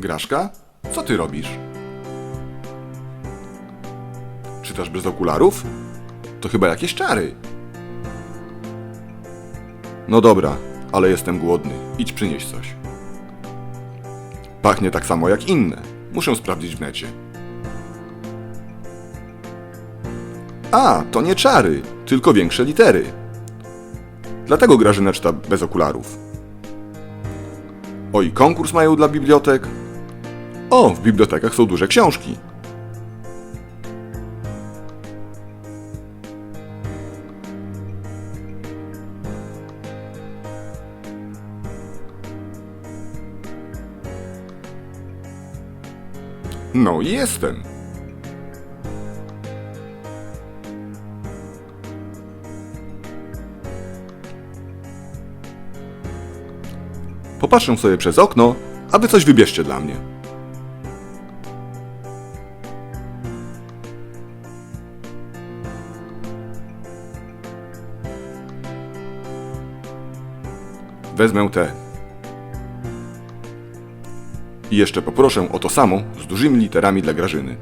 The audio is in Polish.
Graszka, co ty robisz? Czytasz bez okularów? To chyba jakieś czary. No dobra, ale jestem głodny. Idź przynieś coś. Pachnie tak samo jak inne. Muszę sprawdzić w necie. A, to nie czary, tylko większe litery. Dlatego Grażyna czyta bez okularów. O, i konkurs mają dla bibliotek. O, w bibliotekach są duże książki. No i jestem. Popatrzę sobie przez okno, a wy coś wybierzcie dla mnie. Wezmę te. I jeszcze poproszę o to samo z dużymi literami dla Grażyny.